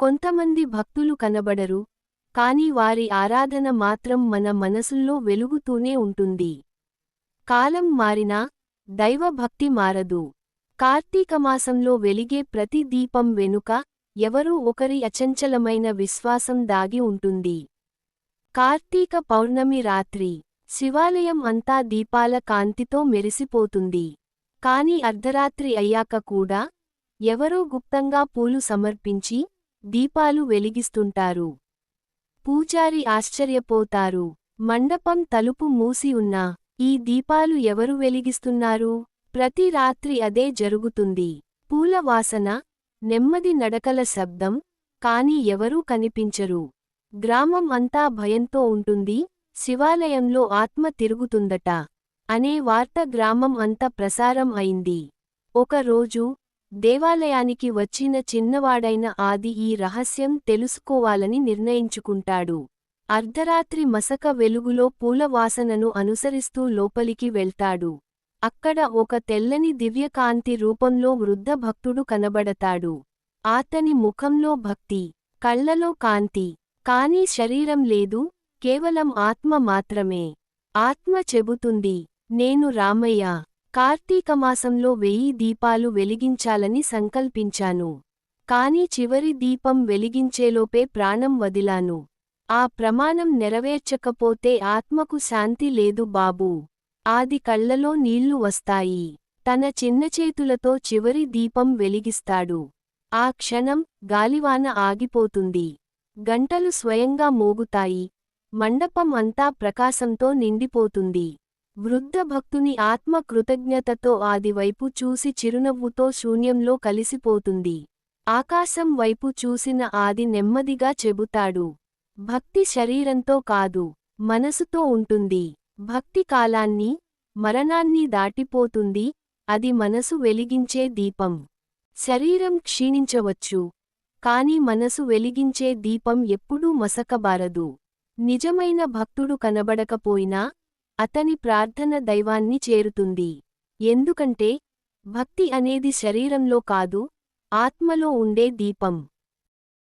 కొంతమంది భక్తులు కనబడరు కాని వారి ఆరాధన మాత్రం మన మనసుల్లో వెలుగుతూనే ఉంటుంది. కాలం మారినా దైవభక్తి మారదు. కార్తీకమాసంలో వెలిగే ప్రతి దీపం వెనుక ఎవరో ఒకరి అచంచలమైన విశ్వాసం దాగి ఉంటుంది. కార్తీక పౌర్ణమి రాత్రి శివాలయం అంతా దీపాల కాంతితో మెరిసిపోతుంది. కాని అర్ధరాత్రి అయ్యాక కూడా ఎవరో గుప్తంగా పూలు సమర్పించి దీపాలు వెలిగిస్తుంటారు. పూజారి ఆశ్చర్యపోతారు. మండపం తలుపు మూసి ఉన్నా ఈ దీపాలు ఎవరు వెలిగిస్తున్నారు? ప్రతి రాత్రి అదే జరుగుతుంది. పూల వాసన నెమ్మది నడకల శబ్దం కాని ఎవరూ కనిపించరు. గ్రామం అంతా భయంతో ఉంటుంది శివాలయంలో ఆత్మ తిరుగుతుందట అనే వార్త గ్రామం అంత ప్రసారం అయింది. ఒకరోజు దేవాలయానికి వచ్చిన చిన్నవాడైన ఆది ఈ రహస్యం తెలుసుకోవాలని నిర్ణయించుకుంటాడు. అర్ధరాత్రి మసక వెలుగులో పూలవాసనను అనుసరిస్తూ లోపలికి వెళ్తాడు. అక్కడ ఒక తెల్లని దివ్యకాంతి రూపంలో వృద్ధ భక్తుడు కనబడతాడు. ఆతని ముఖంలో భక్తి కళ్ళలో కాంతి కాని శరీరం లేదు కేవలం ఆత్మ మాత్రమే. ఆత్మ చెబుతుంది నేను రామయ్య. కార్తీకమాసంలో వెయ్యి దీపాలు వెలిగించాలని సంకల్పించాను. కాని చివరి దీపం వెలిగించేలోపే ప్రాణం వదిలాను. ఆ ప్రమాణం నెరవేర్చకపోతే ఆత్మకు శాంతి లేదు బాబూ. ఆది కళ్ళలో నీళ్ళు వస్తాయి. తన చిన్నచేతులతో చివరి దీపం వెలిగిస్తాడు. ఆ క్షణం గాలివాన ఆగిపోతుంది. గంటలు స్వయంగా మోగుతాయి. మండపం అంతా ప్రకాశంతో నిండిపోతుంది. వృద్ధ భక్తుని ఆత్మ కృతజ్ఞతతో ఆదివైపు చూసి చిరునవ్వుతో శూన్యంలో కలిసిపోతుంది. ఆకాశం వైపు చూసిన ఆది నెమ్మదిగా చెబుతాడు. భక్తి శరీరంతో కాదు మనసుతో ఉంటుంది. భక్తి కాలాన్ని మరణాన్ని దాటిపోతుంది అది మనసు వెలిగించే దీపం. శరీరం క్షీణించవచ్చు కాని మనసు వెలిగించే దీపం ఎప్పుడూ మసకబారదు. నిజమైన భక్తుడు కనబడకపోయినా అతని ప్రార్థన దైవాన్ని చేరుతుంది. ఎందుకంటే భక్తి అనేది శరీరంలో కాదు ఆత్మలో ఉండే దీపం.